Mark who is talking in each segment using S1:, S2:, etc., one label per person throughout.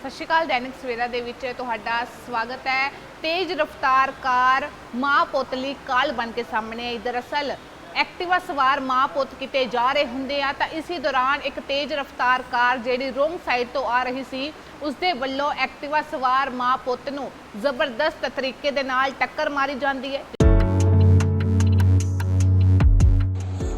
S1: ਸਤਿ ਸ਼੍ਰੀ ਅਕਾਲ, ਦੈਨਿਕ ਸਵੇਰਾ ਦੇ ਵਿੱਚ ਤੁਹਾਡਾ ਸਵਾਗਤ ਹੈ। ਤੇਜ਼ ਰਫ਼ਤਾਰ ਕਾਰ ਮਾਂ ਪੁੱਤ ਲਈ ਕਾਲ ਬਣ ਕੇ ਸਾਹਮਣੇ ਆਈ। ਦਰਅਸਲ, ਐਕਟਿਵਾ ਸਵਾਰ ਮਾਂ ਪੁੱਤ ਕਿਤੇ ਜਾ ਰਹੇ ਹੁੰਦੇ ਆ ਤਾਂ ਇਸੇ ਦੌਰਾਨ ਇੱਕ ਤੇਜ਼ ਰਫ਼ਤਾਰ ਕਾਰ ਜਿਹੜੀ ਰੋਂਗ ਸਾਈਡ ਤੋਂ ਆ ਰਹੀ ਸੀ, ਉਸਦੇ ਵੱਲੋਂ ਐਕਟਿਵਾ ਸਵਾਰ ਮਾਂ ਪੁੱਤ ਨੂੰ ਜ਼ਬਰਦਸਤ ਤਰੀਕੇ ਦੇ ਨਾਲ ਟੱਕਰ ਮਾਰੀ ਜਾਂਦੀ ਹੈ।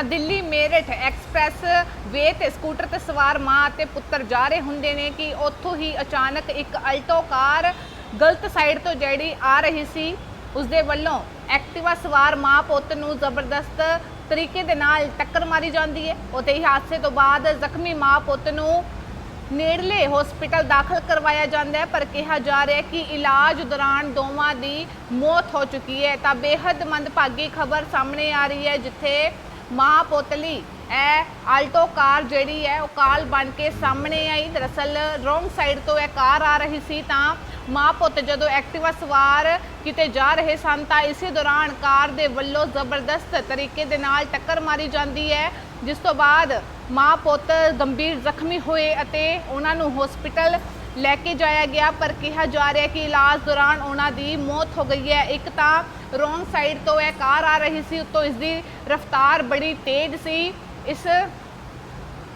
S1: ਤਾਂ ਦਿੱਲੀ ਮੇਰਠ ਐਕਸਪ੍ਰੈਸ ਵੇ ਤੇ ਸਕੂਟਰ ਤੇ ਸਵਾਰ ਮਾਂ ਅਤੇ ਪੁੱਤਰ ਜਾ ਰਹੇ ਹੁੰਦੇ ਨੇ ਕਿ ਉੱਥੋਂ ਹੀ ਅਚਾਨਕ ਇੱਕ ਅਲਟੋ ਕਾਰ ਗਲਤ ਸਾਈਡ ਤੋਂ ਜਿਹੜੀ ਆ ਰਹੀ ਸੀ, ਉਸਦੇ ਵੱਲੋਂ ਐਕਟਿਵਾ ਸਵਾਰ ਮਾਂ ਪੁੱਤ ਨੂੰ ਜ਼ਬਰਦਸਤ ਤਰੀਕੇ ਦੇ ਨਾਲ ਟੱਕਰ ਮਾਰੀ ਜਾਂਦੀ ਹੈ। ਉਤੇ ਹੀ ਹਾਦਸੇ ਤੋਂ ਬਾਅਦ ਜ਼ਖਮੀ ਮਾਂ ਪੁੱਤ ਨੂੰ ਨੇੜਲੇ ਹਸਪੀਟਲ ਦਾਖਲ ਕਰਵਾਇਆ ਜਾਂਦਾ ਹੈ, ਪਰ ਕਿਹਾ ਜਾ ਰਿਹਾ ਹੈ ਕਿ ਇਲਾਜ ਦੌਰਾਨ ਦੋਵਾਂ ਦੀ ਮੌਤ ਹੋ ਚੁੱਕੀ ਹੈ। ਤਾਂ ਬੇहद ਮੰਦਭਾਗੀ ਖਬਰ ਸਾਹਮਣੇ ਆ ਰਹੀ ਹੈ, ਜਿੱਥੇ ਮਾਂ ਪੁੱਤ ਲਈ। ਇਹ ਆਲਟੋ ਕਾਰ ਜਿਹੜੀ ਹੈ ਉਹ ਕਾਲ ਬਣ ਕੇ ਸਾਹਮਣੇ ਆਈ। ਦਰਅਸਲ ਰੋਂਗ ਸਾਈਡ ਤੋਂ ਇਹ ਕਾਰ ਆ ਰਹੀ ਸੀ ਤਾਂ ਮਾਂ ਪੁੱਤ ਜਦੋਂ ਐਕਟਿਵਾ ਸਵਾਰ ਕਿਤੇ ਜਾ ਰਹੇ ਸਨ ਤਾਂ ਇਸੇ ਦੌਰਾਨ ਕਾਰ ਦੇ ਵੱਲੋਂ ਜ਼ਬਰਦਸਤ ਤਰੀਕੇ ਦੇ ਨਾਲ ਟੱਕਰ ਮਾਰੀ ਜਾਂਦੀ ਹੈ ਜਿਸ ਤੋਂ ਬਾਅਦ ਮਾਂ ਪੁੱਤ ਗੰਭੀਰ ਜ਼ਖਮੀ ਹੋਏ ਅਤੇ ਉਹਨਾਂ ਨੂੰ ਹਸਪੀਟਲ ਲੈ ਕੇ ਜਾਇਆ ਗਿਆ। ਪਰ ਕਿਹਾ ਜਾ ਰਿਹਾ ਹੈ ਕਿ ਇਲਾਜ ਦੌਰਾਨ ਉਹਨਾਂ ਦੀ ਮੌਤ ਹੋ ਗਈ ਹੈ ਇੱਕ ਤਾਂ ਰੋਂਗ ਸਾਈਡ ਤੋਂ ਇਹ ਕਾਰ ਆ ਰਹੀ ਸੀ, ਉੱਤੋਂ ਇਸ ਦੀ ਰਫ਼ਤਾਰ ਬੜੀ ਤੇਜ਼ ਸੀ। ਇਸ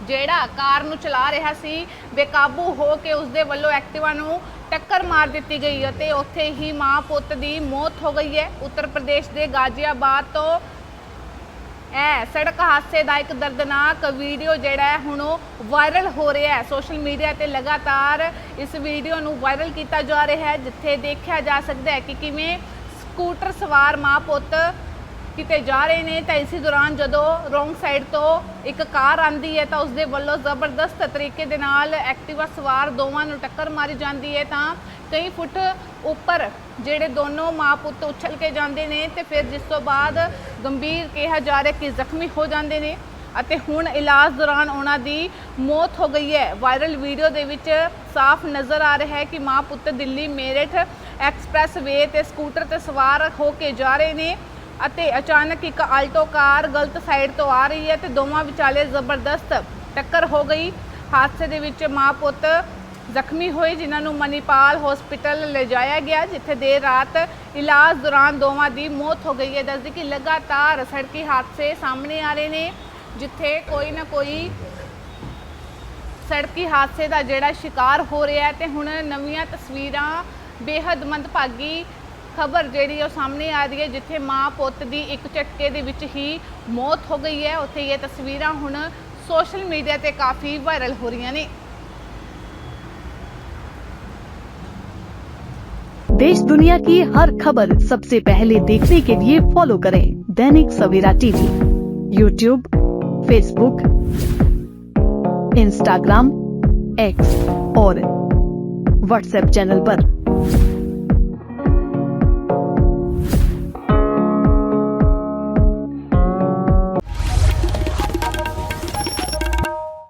S1: ਜਿਹੜਾ ਕਾਰ ਨੂੰ ਚਲਾ ਰਿਹਾ ਸੀ, ਬੇਕਾਬੂ ਹੋ ਕੇ ਉਸ ਦੇ ਵੱਲੋਂ ਐਕਟਿਵਾ ਨੂੰ ਟੱਕਰ ਮਾਰ ਦਿੱਤੀ ਗਈ ਅਤੇ ਉੱਥੇ ਹੀ ਮਾਂ ਪੁੱਤ ਦੀ ਮੌਤ ਹੋ ਗਈ ਹੈ। ਉੱਤਰ ਪ੍ਰਦੇਸ਼ ਦੇ ਗਾਜ਼ੀਆਬਾਦ ਤੋਂ ਇਹ ਸੜਕ ਹਾਦਸੇ ਦਾ ਇੱਕ ਦਰਦਨਾਕ ਵੀਡੀਓ ਜਿਹੜਾ ਹੈ, ਹੁਣ ਉਹ ਵਾਇਰਲ ਹੋ ਰਿਹਾ ਹੈ। ਸੋਸ਼ਲ ਮੀਡੀਆ ਤੇ ਲਗਾਤਾਰ ਇਸ ਵੀਡੀਓ ਨੂੰ ਵਾਇਰਲ ਕੀਤਾ ਜਾ ਰਿਹਾ ਹੈ, ਜਿੱਥੇ ਦੇਖਿਆ ਜਾ ਸਕਦਾ ਹੈ ਕਿ ਕਿਵੇਂ ਸਕੂਟਰ ਸਵਾਰ ਮਾਂ ਪੁੱਤ ਕਿਤੇ ਜਾ ਰਹੇ ਨੇ ਤਾਂ ਇਸੇ ਦੌਰਾਨ ਜਦੋਂ ਰੋਂਗ ਸਾਈਡ ਤੋਂ ਇੱਕ ਕਾਰ ਆਂਦੀ ਹੈ ਤਾਂ ਉਸ ਦੇ ਵੱਲੋਂ ਜ਼ਬਰਦਸਤ ਤਰੀਕੇ ਦੇ ਨਾਲ ਐਕਟਿਵਾ ਸਵਾਰ ਦੋਵਾਂ ਨੂੰ ਟੱਕਰ ਮਾਰੀ ਜਾਂਦੀ ਹੈ ਤਾਂ ਕਈ ਫੁੱਟ ਉੱਪਰ ਜਿਹੜੇ ਦੋਨੋਂ ਮਾਂ ਪੁੱਤ ਉਛਲ ਕੇ ਜਾਂਦੇ ਨੇ ਤੇ ਫਿਰ ਜਿਸ ਤੋਂ ਬਾਅਦ ਗੰਭੀਰ ਕਿਹਾ ਜਾ ਰਿਹਾ ਕਿ ਜ਼ਖਮੀ ਹੋ ਜਾਂਦੇ ਨੇ ਅਤੇ ਹੁਣ ਇਲਾਜ ਦੌਰਾਨ ਉਹਨਾਂ ਦੀ ਮੌਤ ਹੋ ਗਈ ਹੈ। ਵਾਇਰਲ ਵੀਡੀਓ ਦੇ ਵਿੱਚ ਸਾਫ਼ ਨਜ਼ਰ ਆ ਰਿਹਾ ਹੈ ਕਿ ਮਾਂ ਪੁੱਤ ਦਿੱਲੀ ਮੇਰਠ ਐਕਸਪ੍ਰੈਸ ਵੇ ਤੇ ਸਕੂਟਰ ਤੇ ਸਵਾਰ ਹੋ ਕੇ ਜਾ ਰਹੇ ਨੇ ਅਤੇ ਅਚਾਨਕ ਇੱਕ ਆਲਟੋ ਕਾਰ ਗਲਤ ਸਾਈਡ ਤੋਂ ਆ ਰਹੀ ਹੈ ਤੇ ਦੋਵਾਂ ਵਿਚਾਲੇ ਜ਼ਬਰਦਸਤ ਟੱਕਰ ਹੋ ਗਈ। ਹਾਦਸੇ ਦੇ ਵਿੱਚ ਮਾਂ ਪੁੱਤ ਜ਼ਖਮੀ ਹੋਏ, ਜਿਨ੍ਹਾਂ ਨੂੰ ਮਨੀਪਾਲ ਹਸਪੀਟਲ ਲਿਜਾਇਆ ਗਿਆ, ਜਿੱਥੇ ਦੇਰ ਰਾਤ ਇਲਾਜ ਦੌਰਾਨ ਦੋਵਾਂ ਦੀ ਮੌਤ ਹੋ ਗਈ ਹੈ। ਦੱਸਦੀ ਕਿ ਲਗਾਤਾਰ ਸੜਕੀ ਹਾਦਸੇ ਸਾਹਮਣੇ ਆ ਰਹੇ ਨੇ, ਜਿੱਥੇ ਕੋਈ ਨਾ ਕੋਈ ਸੜਕੀ ਹਾਦਸੇ ਦਾ ਜਿਹੜਾ ਸ਼ਿਕਾਰ ਹੋ ਰਿਹਾ ਹੈ ਤੇ ਹੁਣ ਨਵੀਆਂ ਤਸਵੀਰਾਂ बेहद मंदभागी खबर जी सामने आ रही है जिथे माँ पुत की एक झटके मौत हो गई है। उत तस्वीर हूँ सोशल मीडिया से काफ़ी वायरल हो रही ने।
S2: देश दुनिया की हर खबर सबसे पहले देखने के लिए फॉलो करें Dainik Savera TV. YouTube Facebook Instagram X और व्हाट्सएप चैनल पर।